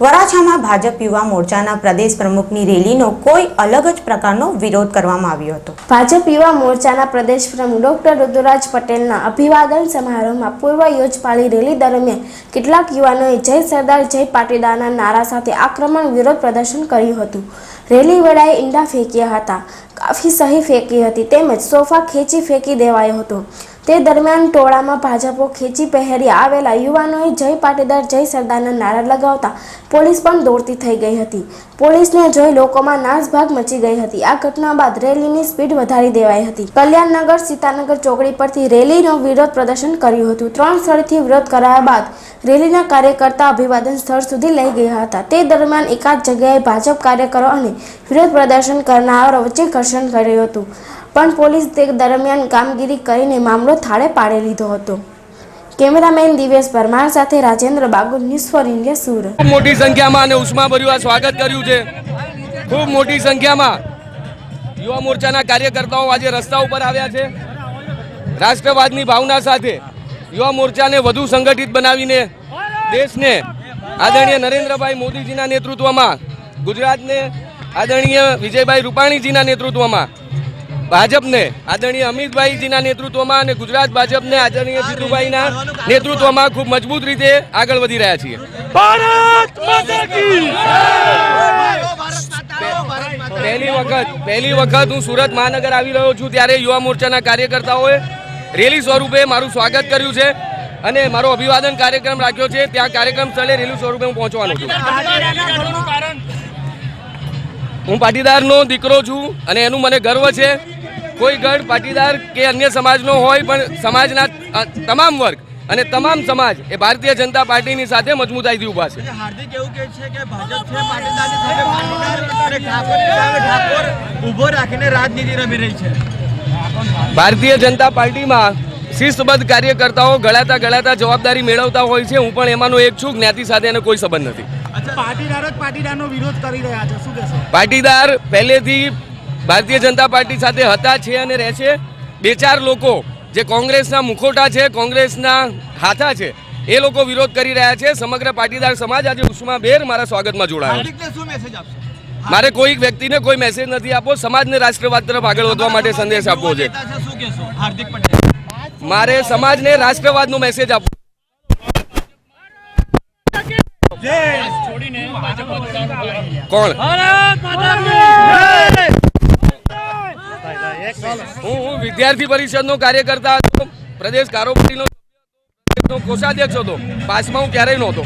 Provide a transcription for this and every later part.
વરાછામાં ભાજપ યુવા મોરચાના પ્રદેશ પ્રમુખની રેલીનો કોઈ અલગ જ પ્રકારનો વિરોધ કરવામાં આવ્યો હતો. ભાજપ યુવા મોરચાના પ્રદેશ પ્રમુખ ડોક્ટર ઋતુરાજ પટેલના અભિવાદન સમારોહમાં પૂર્વ યોજપાળી રેલી દરમિયાન કેટલાક યુવાનોએ જય સરદાર, જય પાટીદારના નારા સાથે આક્રમણ વિરોધ પ્રદર્શન કર્યું હતું. રેલી વેળાએ ઈંડા ફેંક્યા હતા. કાફી સહી ફેંકી હતી તેમજ સોફા ખેંચી ફેંકી દેવાયો હતો. તે દરમિયાન ટોળામાં ભાજપો ખેંચી પહેરી આવેલા યુવાનોએ જય પાટીદાર, જય સરદારના નારા લગાવતા પોલીસ પણ દોડતી થઈ ગઈ હતી. પોલીસને જોઈ લોકોમાં નાસભાગ મચી ગઈ હતી. આ ઘટના બાદ રેલીની સ્પીડ વધારી દેવાઈ હતી. કલ્યાણનગર, સીતાનગર ચોકડી પરથી રેલીનો વિરોધ પ્રદર્શન કર્યું હતું. ત્રણ સ્થળથી વિરોધ કરાયા બાદ રેલીના કાર્યકર્તા અભિવાદન સ્થળ સુધી લઈ ગયા હતા. તે દરમિયાન એકાદ જગ્યાએ ભાજપ કાર્યકરો અને વિરોધ પ્રદર્શન કરનારો વચ્ચે ઘર્ષણ કર્યું હતું. પણ પોલીસ તે દરમિયાન કામગીરી કરીને મામલો થાળે પાડી લીધો હતો. કેમેરામેન દિવેશ પરમાર સાથે Rajendra Bagu news for India Surat. મોટી સંખ્યામાં અને ઉષ્માભર્યું આ સ્વાગત કર્યું છે. ખૂબ મોટી સંખ્યામાં યુવા મોરચાના કાર્યકર્તાઓ આજે રસ્તા ઉપર આવ્યા છે. રાષ્ટ્રવાદની ભાવના સાથે યુવા મોરચાને વધુ સંગઠિત બનાવીને દેશને આદરણીય નરેન્દ્રભાઈ મોદીજીના નેતૃત્વમાં, ગુજરાતને આદરણીય વિજયભાઈ રૂપાણીજીના નેતૃત્વમાં ભાજપને આદરણીય અમિતભાઈજીના નેતૃત્વમાં અને ગુજરાત ભાજપને આદરણીય જીતુભાઈના નેતૃત્વમાં ખૂબ મજબૂત રીતે આગળ વધી રહ્યા છીએ. પહેલી વખત પહેલી વખત હું સુરત મહાનગર આવી રહ્યો છું ત્યારે યુવા મોરચાના કાર્યકર્તાઓએ રેલી સ્વરૂપે મારું સ્વાગત કર્યું છે અને મારો અભિવાદન કાર્યક્રમ રાખ્યો છે. ત્યાં કાર્યક્રમ સ્થળે રેલી સ્વરૂપે હું પહોંચવાનો છું. હું પાટીદારનો દીકરો છું અને એનું મને ગર્વ છે. કોઈ ગઢ પાટીદાર કે અન્ય સમાજનો હોય પણ સમાજના તમામ વર્ગ અને તમામ સમાજ એ ભારતીય જનતા પાર્ટીની સાથે મજબૂતાઈથી ઊભા છે. હાર્દિક એવું કહે છે કે ભાજપ છે પાટીદાર અને ઠાકોરની સામે ઠાકોર ઊભો રાખીને રાજનીતિ રમી રહી છે. ભારતીય જનતા પાર્ટીમાં શિસ્તબદ્ધ કાર્યકર્તાઓ ગળાતા ગળાતા જવાબદારી મેળવતા હોય છે. હું પણ એમાંનો એક છું. જ્ઞાતિ સાથે એને કોઈ સંબંધ નથી. પાટીદાર જ પાટીદારનો વિરોધ કરી રહ્યા છે. શું કહેશો? પાટીદાર પહેલેથી ભારતીય જનતા પાર્ટી સાથે હતા છે અને રહે છે. બે ચાર લોકો જે કોંગ્રેસના મુખોટા છે કોંગ્રેસના હાથા છે એ લોકો વિરોધ કરી રહ્યા છે. સમગ્ર પાટીદાર સમાજ આજે ઉષ્માભેર મારા સ્વાગતમાં જોડાયો. મારે કોઈ વ્યક્તિને કોઈ મેસેજ નથી આપવો. સમાજને રાષ્ટ્રવાદ તરફ આગળ વધવા માટે સંદેશ આપવો છે. મારે સમાજને રાષ્ટ્રવાદનો મેસેજ આપવો. કોણ? હું હું વિદ્યાર્થી પરિષદનો કાર્યકર્તા હતો પ્રદેશ કારોબારીનો કોષાધ્યક્ષ હતો. પાસમાં હું ક્યારેય નહોતો.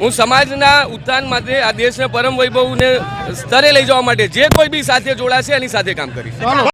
હું સમાજના ઉત્થાન માટે આ દેશને પરમ વૈભવને સ્તરે લઈ જવા માટે જે કોઈ બી સાથે જોડાશે, એની સાથે કામ કરીશ.